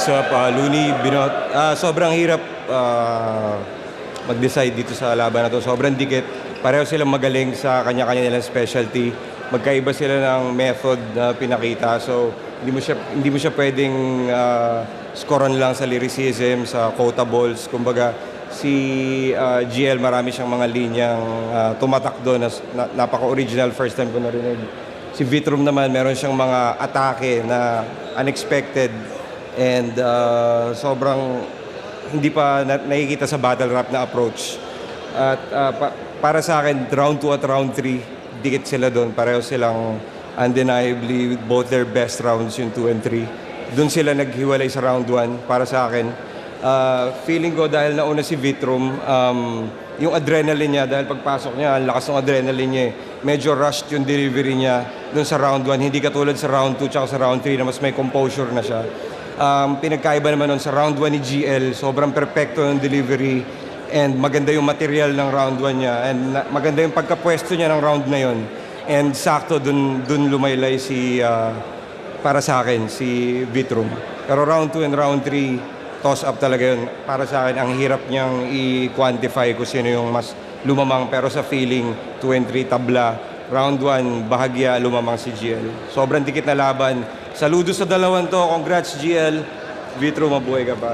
What's up, uh, Looney, Binot? Ah, sobrang hirap ah, mag-decide dito sa laban na to. Sobrang dikit. Pareho silang magaling sa kanya-kanya nilang specialty. Magkaiba sila ng method na pinakita. So, hindi mo siya, hindi mo siya pwedeng ah, scorean lang sa lyricism, sa quotables. Kumbaga, si ah, GL marami siyang mga linyang ah, tumatak doon. na, na, napaka-original first time ko narinig. Si Vitrum naman, meron siyang mga atake na unexpected and uh, sobrang hindi pa na- nakikita sa battle rap na approach. At uh, pa- para sa akin, round 2 at round 3, dikit sila doon. Pareho silang undeniably with both their best rounds yung 2 and 3. Doon sila naghiwalay sa round 1 para sa akin. Uh, feeling ko dahil nauna si Vitrum, um, yung adrenaline niya, dahil pagpasok niya, ang lakas ng adrenaline niya eh. Medyo rushed yung delivery niya doon sa round 1. Hindi katulad sa round 2 tsaka sa round 3 na mas may composure na siya. Um, pinagkaiba naman nun sa round 1 ni GL, sobrang perfecto yung delivery and maganda yung material ng round 1 niya and maganda yung pagkapwesto niya ng round na yon. And sakto dun, dun lumaylay si, ah, para sa akin, si Vitrum. Pero round 2 and round 3, toss up talaga yun. Para sa akin, ang hirap niyang i-quantify kung sino yung mas lumamang. Pero sa feeling, 2 and 3 tabla. Round 1, bahagya lumamang si GL. Sobrang dikit na laban. Saludo sa dalawang to. Congrats, GL. Vitro, mabuhay ka pare.